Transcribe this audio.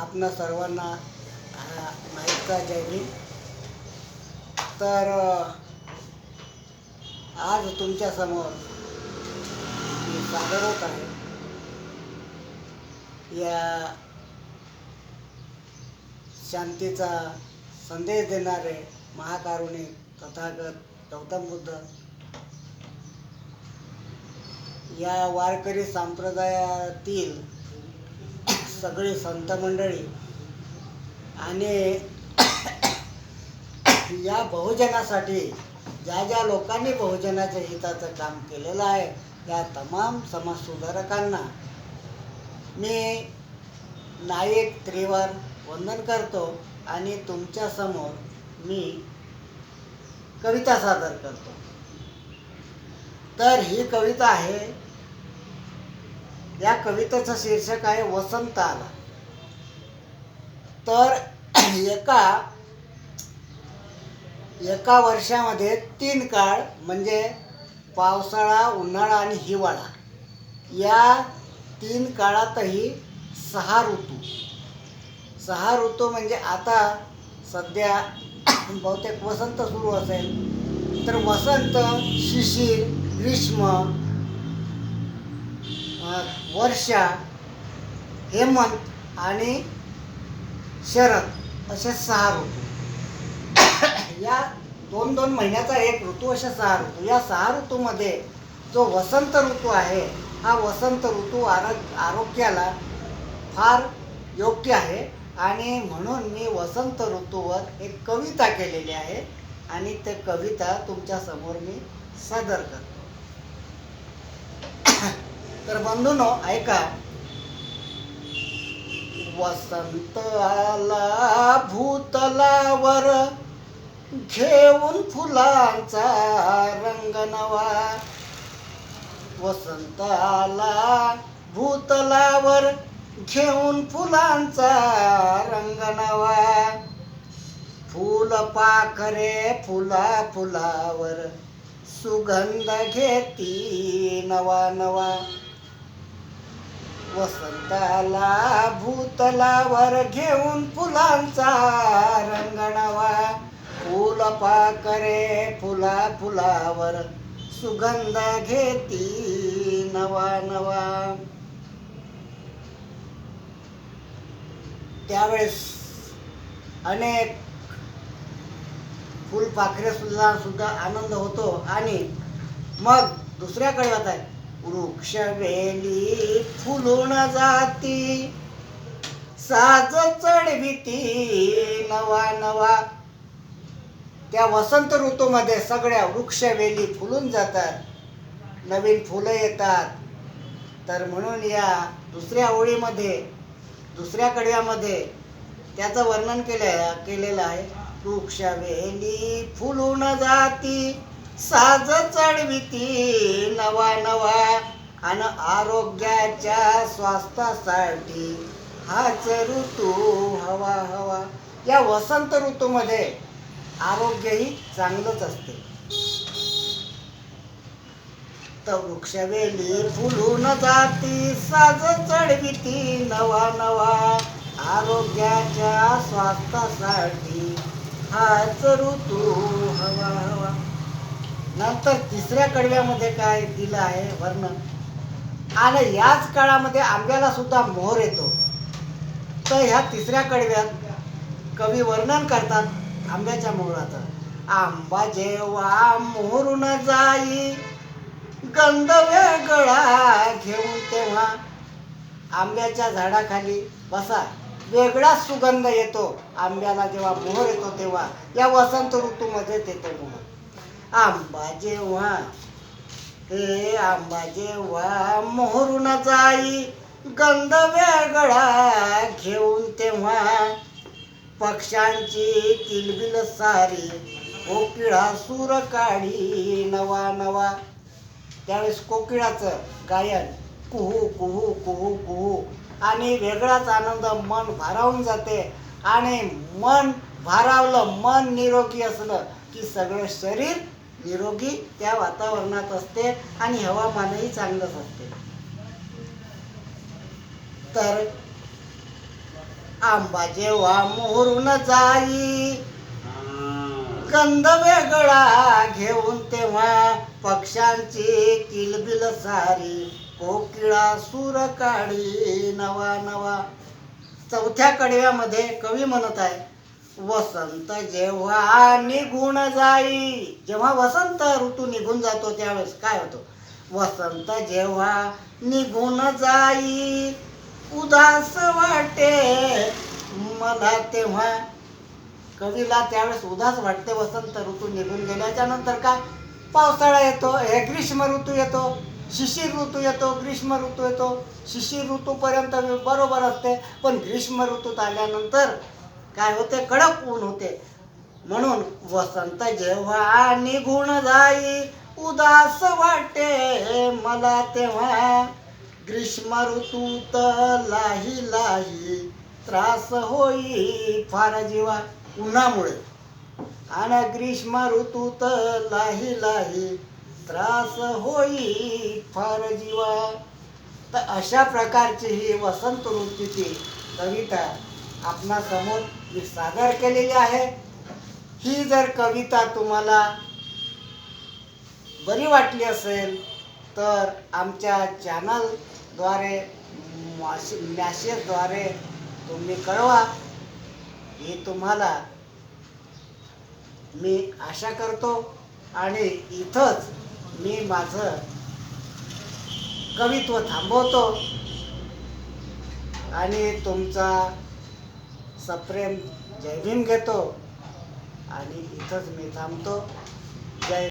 आपणा सर्वांना आ, जयनी तर आज तुमच्यासमोर मी सादर होत आहे. या शांतीचा संदेश देणारे महाकारुणी तथागत गौतम बुद्ध. या वारकरी संप्रदायातील सगळी संत मंडळी आणि या बहुजनासाठी ज्या ज्या लोकांनी बहुजनाच्या हिताचं काम केलेलं आहे त्या तमाम समाजसुधारकांना मी नाईक त्रिवार वंदन करतो आणि तुमच्यासमोर मी कविता सादर करतो. तर ही कविता आहे या कवितेचं शीर्षक आहे वसंत आला तर एका एका वर्षामध्ये तीन काळ म्हणजे पावसाळा उन्हाळा आणि हिवाळा या तीन काळातही सहा ऋतू. सहा ऋतू म्हणजे आता सध्या बहुतेक वसंत सुरू असेल. तर वसंत शिशिर ग्रीष्म वर्षा हेमंत आणि शरद असे सहा ऋतू. या दोन दोन महिन्याचा एक ऋतू असे सहा ऋतू. या सहा ऋतूमध्ये जो वसंत ऋतू आहे हा वसंत ऋतू आरो आरोग्याला फार योग्य आहे आणि म्हणून मी वसंत ऋतूवर एक कविता केलेली आहे आणि ते कविता तुमच्यासमोर मी सादर करतो. तर बंधून ऐका. वसंत आला भूतलावर घेऊन फुलांचा रंग नवा. वसंत आला भूतलावर घेऊन फुलांचा रंग नवा. फुल पाखरे फुला फुलावर सुगंध घेती नवा नवा. वसंताला भूतलावर घेऊन फुलांचा रंग नवा फूल पाकरे फुला फुलावर सुगंध घेती नवा नवा. त्यावेळेस अनेक फुलपाखरे सुद्धा सुद्धा आनंद होतो आणि मग दुसऱ्याकडे जात आहे वृक्ष वेली फुलून जाती. साज चढविती नवा नवा. त्या वसंत ऋतूमध्ये सगळ्या वृक्ष वेली फुलून जातात. नवीन फुलं येतात. तर म्हणून या दुसऱ्या ओळीमध्ये दुसऱ्या कडव्यामध्ये त्याचं वर्णन केलं केलेलं आहे. वृक्ष वेली फुलून जाती. साज चढविती नवा नवा आणि आरोग्याच्या स्वास्थ्यासाठी हाच ऋतू हवा हवा. या वसंत ऋतूमध्ये आरोग्यही चांगलंच असते. तर वृक्षवेली फुलून जाती साज चढविती नवा नवा. आरोग्याच्या स्वास्थ्यासाठी हाच ऋतू हवा हवा. नंतर तिसऱ्या कडव्यामध्ये काय दिलं आहे वर्णन आणि याच काळामध्ये आंब्याला सुद्धा मोहर येतो. तर ह्या तिसऱ्या कडव्यात कवी वर्णन करतात आंब्याच्या मोहराचं. आंबा जेव्हा मोहरून जाई गंध वेगळा घेऊन तेव्हा आंब्याच्या झाडाखाली बसा वेगळाच सुगंध येतो. आंब्याला जेव्हा मोहर येतो तेव्हा या वसंत ऋतूमध्येच येतो मोहर. आंबा जेव्हा हे आंबा जेव्हा मोहरून जाई गंध वेगळा घेऊन तेव्हा पक्ष्यांची किलबिल सारी कोकिळा सूर काढी नवा नवा. त्यावेळेस कोकिळाचं गायन कुहू कुहू कुहू कुहू. आणि वेगळाच आनंद मन भारावून जाते. आणि मन भारावलं मन निरोगी असलं की सगळं शरीर निरोगी त्या वातावरणात असते आणि हवामानही चांगलंच असते. तर आंबा जेव्हा मोहरून जाई गंध वेगळा घेऊन तेव्हा पक्ष्यांची किलबिल सारी कोकिळा सूर काढी नवा नवा. चौथ्या कडव्यामध्ये कवी म्हणत आहे वसंत जेव्हा निघून जाई जेव्हा वसंत ऋतू निघून जातो त्यावेळेस काय होतो? वसंत जेव्हा निघून जाई उदास वाटे. मला तेव्हा कवीला त्यावेळेस उदास वाटते वसंत ऋतू निघून गेल्याच्यानंतर काय पावसाळा येतो हे ग्रीष्म ऋतू येतो शिशिर ऋतू येतो ग्रीष्म ऋतू येतो. शिशिर ऋतूपर्यंत बरोबर असते पण ग्रीष्म ऋतूत आल्यानंतर काय होते? कडक ऊन होते. म्हणून वसंत जेव्हा निघून जाई उदास वाटे मला तेव्हा. ग्रीष्म ऋतूत लाही लाही त्रास होई फार जीवा. उन्हामुळे. आणि ग्रीष्म ऋतूत लाही लाही त्रास होई फार जीवा. तर अशा प्रकारची ही वसंत ऋतूची कविता आपणासमोर मी सादर केलेली आहे. ही जर कविता तुम्हाला बरी वाटली असेल तर आमच्या चॅनलद्वारे मॅसेजद्वारे तुम्ही कळवा. ही तुम्हाला मी आशा करतो आणि इथंच मी माझं कवित्व थांबवतो. आणि तुमचा सप्रेम जय भीम घेतो आणि इथंच मी थांबतो.